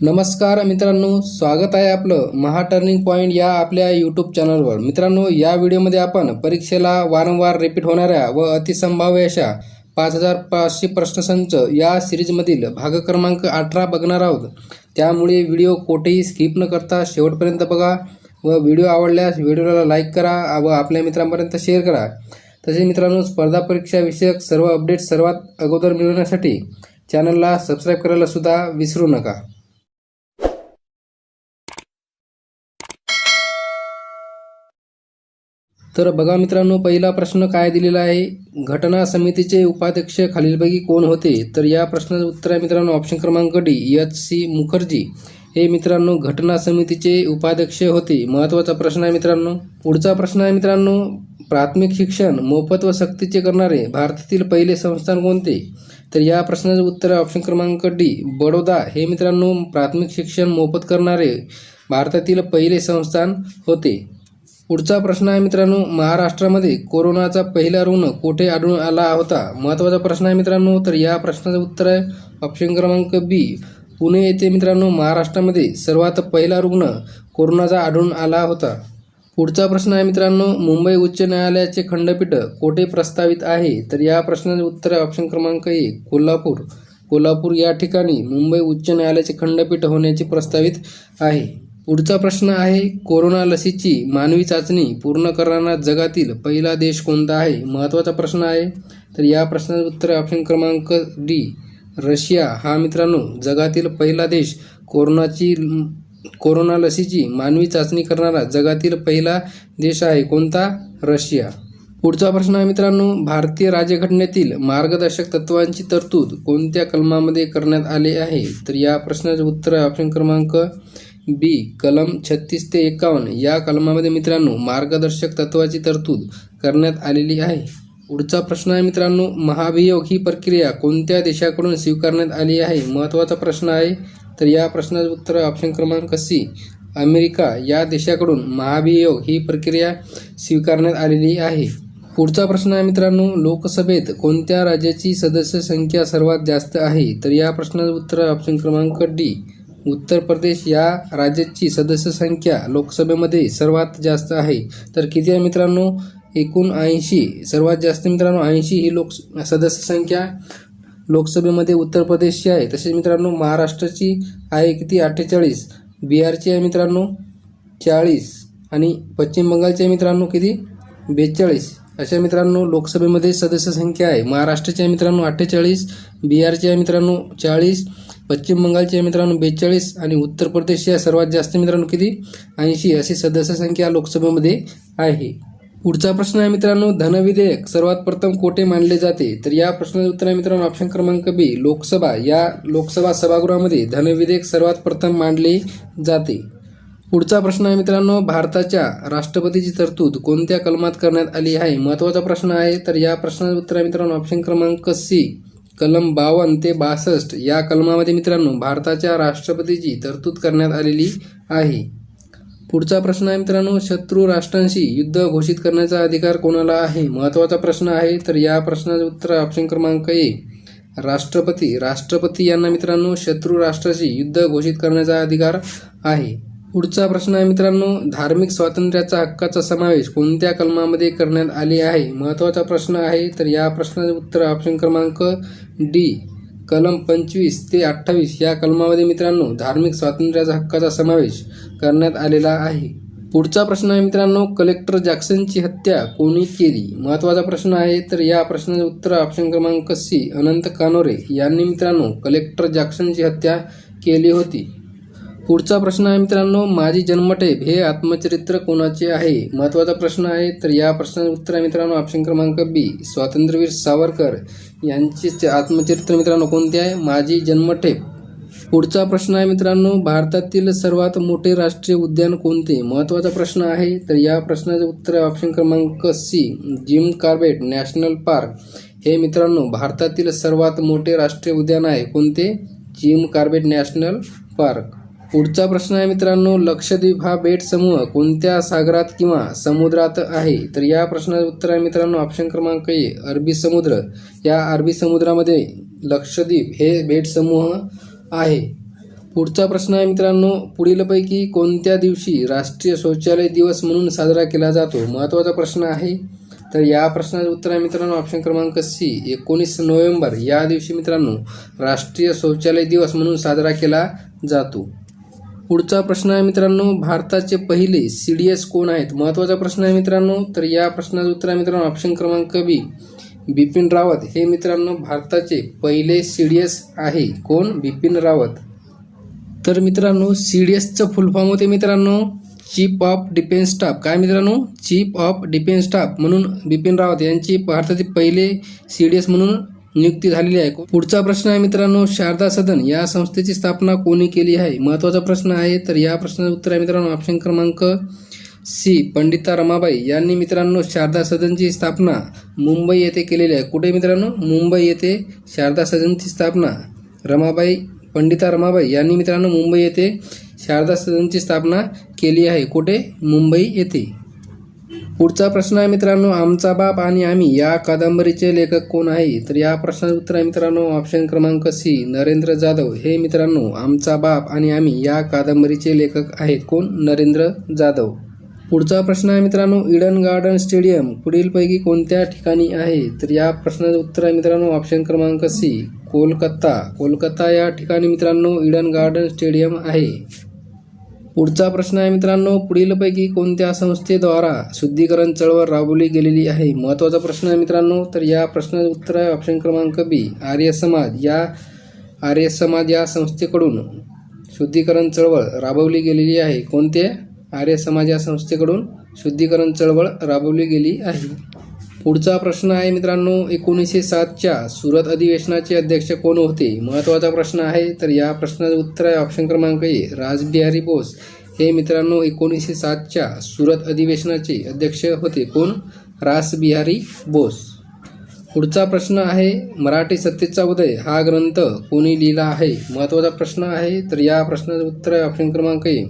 नमस्कार मित्रांनो स्वागत आहे आपलं महा टर्निंग पॉईंट या आपल्या यूट्यूब चॅनलवर मित्रांनो या व्हिडिओमध्ये आपण परीक्षेला वारंवार रिपीट होणाऱ्या व अतिसंभाव्य अशा पाच हजार पाचशे प्रश्नसंच या सिरीजमधील भाग क्रमांक अठरा बघणार आहोत. त्यामुळे व्हिडिओ कोठेही स्किप न करता शेवटपर्यंत बघा व व्हिडिओ आवडल्यास व्हिडिओला लाईक करा व आपल्या मित्रांपर्यंत शेअर करा. तसेच मित्रांनो स्पर्धा परीक्षाविषयक सर्व अपडेट सर्वात अगोदर मिळवण्यासाठी चॅनलला सबस्क्राईब करायला सुद्धा विसरू नका. तर बघा मित्रांनो पहिला प्रश्न काय दिलेला आहे? घटना समितीचे उपाध्यक्ष खालीलपैकी कोण होते? तर या प्रश्नाचं उत्तर आहे मित्रांनो ऑप्शन क्रमांक डी एच सी मुखर्जी. हे मित्रांनो घटना समितीचे उपाध्यक्ष होते. महत्त्वाचा प्रश्न आहे मित्रांनो. पुढचा प्रश्न आहे मित्रांनो प्राथमिक शिक्षण मोफत व सक्तीचे करणारे भारतातील पहिले संस्थान कोणते? तर या प्रश्नाचं उत्तर आहे ऑप्शन क्रमांक डी बडोदा. हे मित्रांनो प्राथमिक शिक्षण मोफत करणारे भारतातील पहिले संस्थान होते. पुढचा प्रश्न आहे मित्रांनो महाराष्ट्रामध्ये कोरोनाचा पहिला रुग्ण कोठे आढळून आला होता? महत्त्वाचा प्रश्न आहे मित्रांनो तर या प्रश्नाचं उत्तर आहे ऑप्शन क्रमांक बी पुणे येथे मित्रांनो महाराष्ट्रामध्ये सर्वात पहिला रुग्ण कोरोनाचा आढळून आला होता. पुढचा प्रश्न आहे मित्रांनो मुंबई उच्च न्यायालयाचे खंडपीठ कोठे प्रस्तावित आहे? तर या प्रश्नाचे उत्तर आहे ऑप्शन क्रमांक ए कोल्हापूर. कोल्हापूर या ठिकाणी मुंबई उच्च न्यायालयाचे खंडपीठ होण्याचे प्रस्तावित आहे. पुढचा प्रश्न आहे कोरोना लसीची मानवी चाचणी पूर्ण करणारा जगातील पहिला देश कोणता आहे? महत्त्वाचा प्रश्न आहे. तर या प्रश्नाचं उत्तर ऑप्शन क्रमांक डी रशिया. हा मित्रांनो जगातील पहिला देश कोरोनाची कोरोना लसीची मानवी चाचणी करणारा जगातील पहिला देश आहे. कोणता? रशिया. पुढचा प्रश्न आहे मित्रांनो भारतीय राज्यघटनेतील मार्गदर्शक तत्वांची तरतूद कोणत्या कलमामध्ये करण्यात आले आहे? तर या प्रश्नाचे उत्तर आहे ऑप्शन क्रमांक बी कलम छत्तीस ते एकावन्न या कलमामध्ये मित्रांनो मार्गदर्शक तत्वाची तरतूद करण्यात आलेली आहे. पुढचा प्रश्न आहे मित्रांनो महाभियोग ही प्रक्रिया कोणत्या देशाकडून स्वीकारण्यात आली आहे? महत्त्वाचा प्रश्न आहे. तर या प्रश्नाचं उत्तर ऑप्शन क्रमांक सी अमेरिका या देशाकडून महाभियोग ही प्रक्रिया स्वीकारण्यात आलेली आहे. पुढचा प्रश्न आहे मित्रांनो लोकसभेत कोणत्या राज्याची सदस्य संख्या सर्वात जास्त आहे? तर या प्रश्नाचं उत्तर ऑप्शन क्रमांक डी उत्तर प्रदेश या राज्याची सदस्य संख्या लोकसभेमध्ये सर्वात जास्त आहे. तर किती आहे मित्रांनो? एकूण ऐंशी. सर्वात जास्त मित्रांनो ऐंशी ही लोक सदस्य संख्या लोकसभेमध्ये उत्तर प्रदेशची आहे. तसेच मित्रांनो महाराष्ट्राची आहे किती? अठ्ठेचाळीस. बिहारची आहे मित्रांनो चाळीस. आणि पश्चिम बंगालची आहे मित्रांनो किती? बेचाळीस. अशा मित्रांनो लोकसभेमध्ये सदस्य संख्या आहे. महाराष्ट्राची आहे मित्रांनो अठ्ठेचाळीस बिहारची आहे मित्रांनो चाळीस पश्चिम बंगालची आहे मित्रांनो बेचाळीस आणि उत्तर प्रदेशची आहे सर्वात जास्त मित्रांनो किती? ऐंशी. अशी सदस्य संख्या लोकसभेमध्ये आहे. पुढचा प्रश्न आहे मित्रांनो धनविधेयक सर्वात प्रथम कोठे मानले जाते? तर या प्रश्नाचे उत्तर आहे मित्रांनो ऑप्शन क्रमांक बी लोकसभा. या लोकसभा सभागृहामध्ये धनविधेयक सर्वात प्रथम मांडले जाते. पुढचा प्रश्न आहे मित्रांनो भारताच्या राष्ट्रपतीची तरतूद कोणत्या कलमात करण्यात आली आहे? महत्त्वाचा प्रश्न आहे. तर या प्रश्नाचं उत्तर आहे मित्रांनो ऑप्शन क्रमांक सी कलम बावन्न ते बासष्ट या कलमामध्ये मित्रांनो भारताच्या राष्ट्रपतीची तरतूद करण्यात आलेली आहे. पुढचा प्रश्न आहे मित्रांनो शत्रू राष्ट्रांशी युद्ध घोषित करण्याचा अधिकार कोणाला आहे? महत्त्वाचा प्रश्न आहे. तर या प्रश्नाचं उत्तर ऑप्शन क्रमांक ए राष्ट्रपती. राष्ट्रपती यांना मित्रांनो शत्रू राष्ट्राशी युद्ध घोषित करण्याचा अधिकार आहे. पुढचा प्रश्न आहे मित्रांनो धार्मिक स्वातंत्र्याचा हक्काचा समावेश कोणत्या कलमामध्ये करण्यात आले आहे? महत्त्वाचा प्रश्न आहे तर या प्रश्नाचे उत्तर ऑप्शन क्रमांक डी कलम पंचवीस ते अठ्ठावीस या कलमामध्ये मित्रांनो धार्मिक स्वातंत्र्याचा हक्काचा समावेश करण्यात आलेला आहे. पुढचा प्रश्न आहे मित्रांनो कलेक्टर जॅक्सनची हत्या कोणी केली? महत्त्वाचा प्रश्न आहे तर या प्रश्नाचे उत्तर ऑप्शन क्रमांक सी अनंत कानोरे यांनी मित्रांनो कलेक्टर जॅक्सनची हत्या केली होती. पुढचा प्रश्न आहे मित्रांनो माझी जन्मठेप हे आत्मचरित्र कोणाचे आहे? महत्त्वाचा प्रश्न आहे तर या प्रश्नाचे उत्तर आहे मित्रांनो ऑप्शन क्रमांक बी स्वातंत्र्यवीर सावरकर यांचे आत्मचरित्र मित्रांनो कोणते आहे? माझी जन्मठेप. पुढचा प्रश्न आहे मित्रांनो भारतातील सर्वात मोठे राष्ट्रीय उद्यान कोणते? महत्त्वाचा प्रश्न आहे तर या प्रश्नाचे उत्तर आहे ऑप्शन क्रमांक C Jim Corbett national park. हे मित्रांनो भारतातील सर्वात मोठे राष्ट्रीय उद्यान आहे कोणते? Jim Corbett national park. पुढचा प्रश्न आहे मित्रांनो लक्षद्वीप हा बेट समूह कोणत्या सागरात किंवा समुद्रात आहे? तर या प्रश्नाचं उत्तर आहे मित्रांनो ऑप्शन क्रमांक ए अरबी समुद्र. या अरबी समुद्रामध्ये लक्षद्वीप हे बेट समूह आहे. पुढचा प्रश्न आहे मित्रांनो पुढीलपैकी कोणत्या दिवशी राष्ट्रीय शौचालय दिवस म्हणून साजरा केला जातो? महत्त्वाचा प्रश्न आहे. तर या प्रश्नाचं उत्तर आहे मित्रांनो ऑप्शन क्रमांक सी एकोणीस नोव्हेंबर. या दिवशी मित्रांनो राष्ट्रीय शौचालय दिवस म्हणून साजरा केला जातो. पुढचा प्रश्न आहे मित्रांनो भारताचे पहिले सी डी एस कोण आहेत? महत्त्वाचा प्रश्न आहे मित्रांनो तर या प्रश्नाचं उत्तर आहे मित्रांनो ऑप्शन क्रमांक बी बिपिन रावत. हे मित्रांनो भारताचे पहिले सी डी एस आहे. कोण? बिपिन रावत. तर मित्रांनो सी डी एसचं फुल फॉर्म होते मित्रांनो चीफ ऑफ डिफेन्स स्टाफ काय मित्रांनो? चीफ ऑफ डिफेन्स स्टाफ म्हणून बिपिन रावत यांची भारताचे पहिले सी डी एस म्हणून नियुक्ती झालेली आहे. पुढचा प्रश्न आहे मित्रांनो शारदा सदन या संस्थेची स्थापना कोणी केली आहे? महत्त्वाचा प्रश्न आहे तर या प्रश्नाचं उत्तर आहे मित्रांनो ऑप्शन क्रमांक सी पंडिता रमाबाई. यांनी मित्रांनो शारदा सदनची स्थापना मुंबई येथे केलेली आहे. कुठे मित्रांनो? मुंबई येथे शारदा सदनची स्थापना. रमाबाई पंडिता रमाबाई यांनी मित्रांनो मुंबई येथे शारदा सदनची स्थापना केली आहे. कुठे? मुंबई येथे. पुढचा प्रश्न आहे मित्रांनो आमचा बाप आणि आम्ही या कादंबरीचे लेखक कोण आहे? तर या प्रश्नाचं उत्तर आहे मित्रांनो ऑप्शन क्रमांक सी नरेंद्र जाधव. हे मित्रांनो आमचा बाप आणि आम्ही या कादंबरीचे लेखक आहेत. कोण? नरेंद्र जाधव. पुढचा प्रश्न आहे मित्रांनो इडन गार्डन स्टेडियम पुढीलपैकी कोणत्या ठिकाणी आहे? तर या प्रश्नाचं उत्तर आहे मित्रांनो ऑप्शन क्रमांक सी कोलकाता. कोलकाता या ठिकाणी मित्रांनो इडन गार्डन स्टेडियम आहे. पुढचा प्रश्न आहे मित्रांनो पुढीलपैकी कोणत्या संस्थेद्वारा शुद्धीकरण चळवळ राबवली गेलेली आहे? महत्त्वाचा प्रश्न आहे मित्रांनो तर या प्रश्नाचं उत्तर आहे ऑप्शन क्रमांक बी आर्य समाज. या आर्य समाज या संस्थेकडून शुद्धीकरण चळवळ राबवली गेलेली आहे. कोणते? आर्य समाज या संस्थेकडून शुद्धीकरण चळवळ राबवली गेली आहे. पुढचा प्रश्न आहे मित्रांनो एकोणीसशे सातच्या सुरत अधिवेशनाचे अध्यक्ष कोण होते? महत्त्वाचा प्रश्न आहे तर या प्रश्नाचं उत्तर आहे ऑप्शन क्रमांक ए राजबिहारी बोस. हे मित्रांनो एकोणीसशे सातच्या सुरत अधिवेशनाचे अध्यक्ष होते कोण? रासबिहारी बोस. पुढचा प्रश्न आहे मराठी सत्तेचा उदय हा ग्रंथ कोणी लिहिला आहे? महत्त्वाचा प्रश्न आहे तर या प्रश्नाचं उत्तर आहे ऑप्शन क्रमांक ए.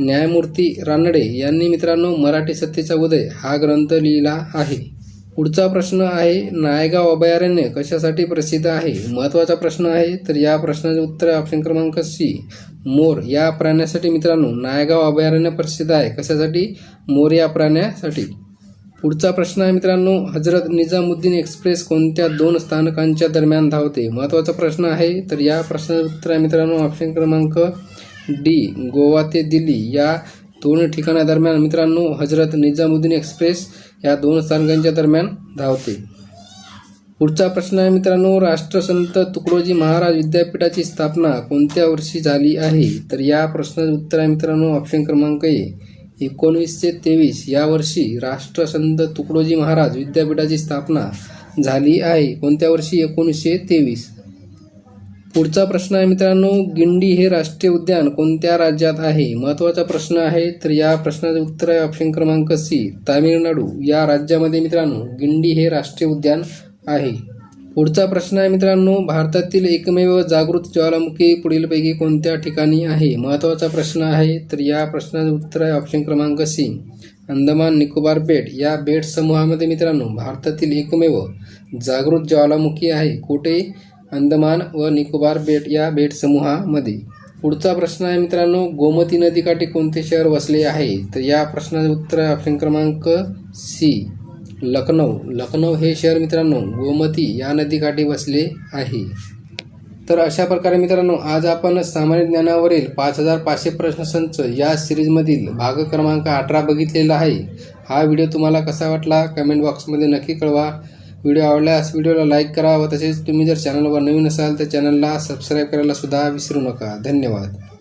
न्यायमूर्ती रानडे यांनी मित्रांनो मराठी सत्तेचा उदय हा ग्रंथ लिहिला आहे. पुढचा प्रश्न आहे नायगाव अभयारण्य कशासाठी प्रसिद्ध आहे? महत्त्वाचा प्रश्न आहे तर या प्रश्नाचे उत्तर आहे ऑप्शन क्रमांक सी मोर या प्राण्यासाठी मित्रांनो नायगाव अभयारण्य प्रसिद्ध आहे. कशासाठी? मोर या प्राण्यासाठी. पुढचा प्रश्न आहे मित्रांनो हजरत निजामुद्दीन एक्सप्रेस कोणत्या दोन स्थानकांच्या दरम्यान धावते? महत्त्वाचा प्रश्न आहे तर या प्रश्नाचे उत्तर आहे मित्रांनो ऑप्शन क्रमांक डी गोवा ते दिल्ली. या दोन ठिकाणादरम्यान मित्रांनो हजरत निजामुद्दीन एक्सप्रेस या दोन स्थानकांच्या दरम्यान धावते. पुढचा प्रश्न आहे मित्रांनो राष्ट्रसंत तुकडोजी महाराज विद्यापीठाची स्थापना कोणत्या वर्षी झाली आहे? तर या प्रश्नाचं उत्तर आहे मित्रांनो ऑप्शन क्रमांक ए. एकोणवीसशे तेवीस या वर्षी राष्ट्रसंत तुकडोजी महाराज विद्यापीठाची स्थापना झाली आहे. कोणत्या वर्षी? एकोणीसशे तेवीस. पुढचा प्रश्न आहे मित्रांनो गिंडी हे राष्ट्रीय उद्यान कोणत्या राज्यात आहे? महत्त्वाचा प्रश्न आहे तर या प्रश्नाचं उत्तर आहे ऑप्शन क्रमांक सी तामिळनाडू. या राज्यामध्ये मित्रांनो गिंडी हे राष्ट्रीय उद्यान आहे. पुढचा प्रश्न आहे मित्रांनो भारतातील एकमेव जागृत ज्वालामुखी पुढीलपैकी कोणत्या ठिकाणी आहे? महत्त्वाचा प्रश्न आहे तर या प्रश्नाचे उत्तर आहे ऑप्शन क्रमांक सी अंदमान निकोबार बेट. या बेट समूहामध्ये मित्रांनो भारतातील एकमेव जागृत ज्वालामुखी आहे. कुठे? अंदमान व निकोबार बेट या बेट समूहामध्ये पुढचा प्रश्न आहे मित्रांनो गोमती नदीकाठी कोणते शहर वसले आहे? तर या प्रश्नाचे उत्तर आहे ऑप्शन क्रमांक सी लखनौ. लखनौ हे शहर मित्रांनो गोमती या नदीकाठी वसले आहे. तर अशा प्रकारे मित्रांनो आज आपण सामान्य ज्ञानावरील पाच हजार पाचशे प्रश्नसंच या सिरीजमधील भाग क्रमांक अठरा बघितलेला आहे. हा व्हिडिओ तुम्हाला कसा वाटला? कमेंट बॉक्समध्ये नक्की कळवा. व्हिडिओ आवडल्यास व्हिडिओला लाईक करा व तसेच तुम्ही जर चॅनलवर नवीन असाल तर चॅनलला सबस्क्राईब करायला सुद्धा विसरू नका. धन्यवाद.